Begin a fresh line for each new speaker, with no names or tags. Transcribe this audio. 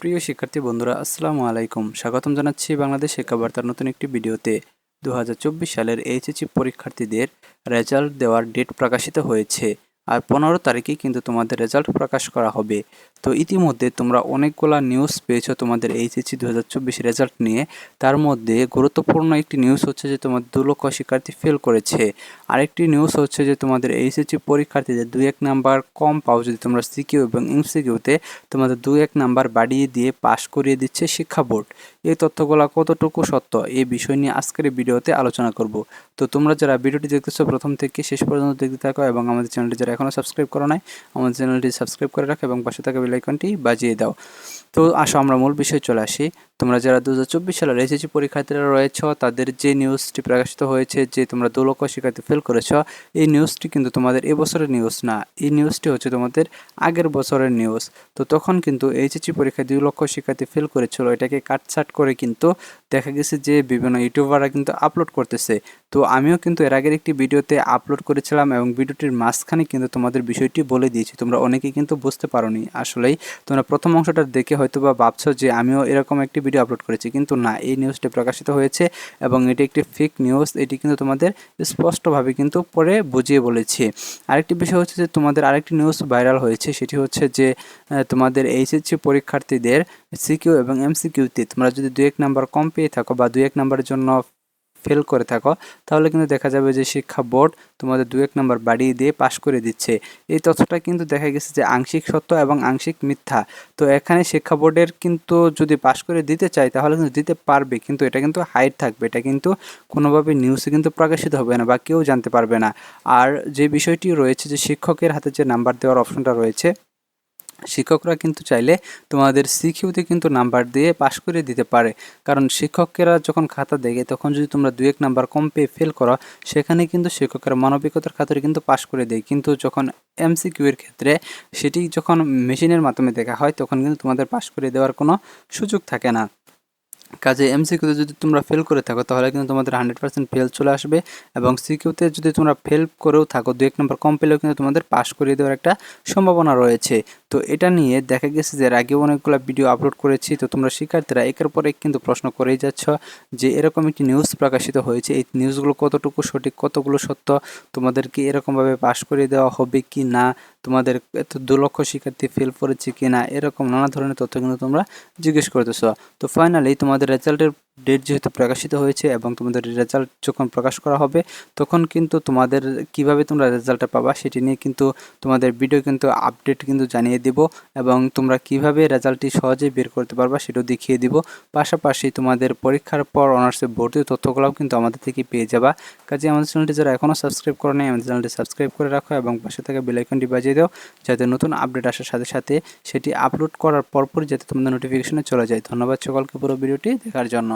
প্রিয় শিক্ষার্থী বন্ধুরা, আসসালামু আলাইকুম। স্বাগতম জানাচ্ছি বাংলাদেশ শিক্ষাবার্তার নতুন একটি ভিডিওতে। দু হাজার চব্বিশ সালের এইচএসসি পরীক্ষার্থীদের রেজাল্ট দেওয়ার ডেট প্রকাশিত হয়েছে আর পনেরো তারিখে কিন্তু তোমাদের রেজাল্ট প্রকাশ করা হবে। তো ইতিমধ্যে তোমরা অনেকগুলা নিউজ পেয়েছ তোমাদের এইচএসসি দু হাজার চব্বিশ রেজাল্ট নিয়ে। তার মধ্যে গুরুত্বপূর্ণ একটি নিউজ হচ্ছে যে তোমার দু লক্ষ শিক্ষার্থী ফেল করেছে। আরেকটি নিউজ হচ্ছে যে তোমাদের এইচএসসি পরীক্ষার্থীদের দুই এক নাম্বার কম পাও যদি তোমরা সিকিউ এবং এমসিকিউতে তোমাদের দুই এক নাম্বার বাড়িয়ে দিয়ে পাশ করিয়ে দিচ্ছে শিক্ষা বোর্ড। এই তথ্যগুলো কতটুকু সত্য এই বিষয় নিয়ে আজকের ভিডিওতে আলোচনা করব। তো তোমরা যারা ভিডিওটি দেখতেছো প্রথম থেকে শেষ পর্যন্ত দেখতে থাকো এবং আমাদের চ্যানেলটি যারা এখনও সাবস্ক্রাইব করো নাই, আমাদের চ্যানেলটি সাবস্ক্রাইব করে রাখো এবং পাশে থাকা বেল আইকনটি বাজিয়ে দাও। তো আসো আমরা মূল বিষয়ে চলে আসি। তোমরা যারা দু হাজার চব্বিশ সালের এসএসসি পরীক্ষার্থীরা রয়েছ, তাদের যে নিউজটি প্রকাশিত হয়েছে, যে তোমরা দু লক্ষ শিক্ষার্থী ফেল করেছ, এই নিউজটি কিন্তু তোমাদের এবছরের নিউজ না, এই নিউজটি হচ্ছে তোমাদের আগের বছরের নিউজ। তো তখন কিন্তু এইচএসসি পরীক্ষায় দুই লক্ষ শিক্ষার্থী ফেল করেছিল, এটাকে কাটছাট করে কিন্তু দেখা গেছে যে বিভিন্ন ইউটিউবাররা কিন্তু আপলোড করতেছে। তো আমিও কিন্তু এর আগের একটি ভিডিওতে আপলোড করেছিলাম এবং ভিডিওটির মাঝখানে কিন্তু তোমাদের বিষয়টি বলে দিয়েছি, তোমরা অনেকেই কিন্তু বুঝতে পারোনি। আসলেই তোমরা প্রথম অংশটা দেখে হয়তো বা ভাবছ যে আমিও এরকম একটি ভিডিও আপলোড করেছি, কিন্তু না, এই নিউজটি প্রকাশিত হয়েছে এবং এটি একটি ফেক নিউজ এটি কিন্তু তোমাদের স্পষ্টভাবে কিন্তু পরে বুঝিয়ে বলেছি। আরেকটি বিষয় হচ্ছে যে তোমাদের আরেকটি নিউজ ভাইরাল হয়েছে, সেটি হচ্ছে যে তোমাদের এইচএসসি পরীক্ষার্থীদের সিকিউ এবং এমসিকিউতে তোমরা যদি দু এক নাম্বার কম পেয়ে থাকো বা দু এক নাম্বারের জন্য ফেল করে থাকো, তাহলে কিন্তু দেখা যাবে যে শিক্ষা বোর্ড তোমাদের দু এক নম্বর বাড়িয়ে দিয়ে পাশ করে দিচ্ছে। এই তথ্যটা কিন্তু দেখা গেছে যে আংশিক সত্য এবং আংশিক মিথ্যা। তো এখানে শিক্ষা বোর্ডের কিন্তু যদি পাশ করে দিতে চায়, তাহলে কিন্তু দিতে পারবে, কিন্তু এটা কিন্তু হাইট থাকবে। এটা কিন্তু কোনোভাবে নিউজে কিন্তু প্রকাশিত হবে না বা কেউ জানতে পারবে না। আর যে বিষয়টি রয়েছে যে শিক্ষকের হাতে যে নাম্বার দেওয়ার অপশনটা রয়েছে শিক্ষকরা কিন্তু চাইলে তোমাদের সিকিউতে কিন্তু নাম্বার দিয়ে পাশ করে দিতে পারে। কারণ শিক্ষকেরা যখন খাতা দেখে, তখন যদি তোমরা দু এক নাম্বার কম পেয়ে ফেল করো, সেখানে কিন্তু শিক্ষকের মানবিকতার খাতারে কিন্তু পাশ করে দেয়। কিন্তু যখন এমসিকিউ এর ক্ষেত্রে সেটি যখন মেশিনের মাধ্যমে দেখা হয়, তখন কিন্তু তোমাদের পাশ করে দেওয়ার কোনো সুযোগ থাকে না। কাজে এমসিকিউতে যদি তোমরা ফেল করে থাকো, তাহলে কিন্তু তোমাদের হান্ড্রেড পার্সেন্ট ফেল চলে আসবে। এবং সিকিউতে যদি তোমরা ফেল করেও থাকো, দু এক নম্বর কম পেলেও কিন্তু তোমাদের পাস করিয়ে দেওয়ার একটা সম্ভাবনা রয়েছে। তো এটা নিয়ে দেখা গেছে যে, এর আগে অনেকগুলো ভিডিও আপলোড করেছি। তো তোমরা শিক্ষার্থীরা একের পর এক কিন্তু প্রশ্ন করেই যাচ্ছ যে, এরকম একটি নিউজ প্রকাশিত হয়েছে। এই নিউজগুলো কতটুকু সঠিক, কতগুলো সত্য? তোমাদেরকে এরকমভাবে পাশ করিয়ে দেওয়া হবে কি না? তোমাদের এত দু লক্ষ শিক্ষার্থী ফেল করেছে কিনা, এরকম নানা ধরনের তথ্য কিন্তু তোমরা জিজ্ঞেস করতেছ। তো ফাইনালি তোমাদের রেজাল্টের ডেট যেহেতু প্রকাশিত হয়েছে এবং তোমাদের রেজাল্ট যখন প্রকাশ করা হবে, তখন কিন্তু তোমাদের কীভাবে তোমরা রেজাল্টটা পাবা সেটি নিয়ে কিন্তু তোমাদের ভিডিও কিন্তু আপডেট কিন্তু জানিয়ে দিব এবং তোমরা কীভাবে রেজাল্টটি সহজে বের করতে পারবা সেটাও দেখিয়ে দিব। পাশাপাশি তোমাদের পরীক্ষার পর অনার্সে ভর্তির তথ্যগুলোও কিন্তু আমাদের থেকে পেয়ে যাবা। কাজে আমাদের চ্যানেলটি যারা এখনও সাবস্ক্রাইব করে নেই, আমাদের চ্যানেলটি সাবস্ক্রাইব করে রাখো এবং পাশে থাকা বেলাইকনটি বাজিয়ে দাও যাতে নতুন আপডেট আসার সাথে সাথে সেটি আপলোড করার পরপরই যাতে তোমাদের নোটিফিকেশনে চলে যায়। ধন্যবাদ সকলকে পুরো ভিডিওটি দেখার জন্য।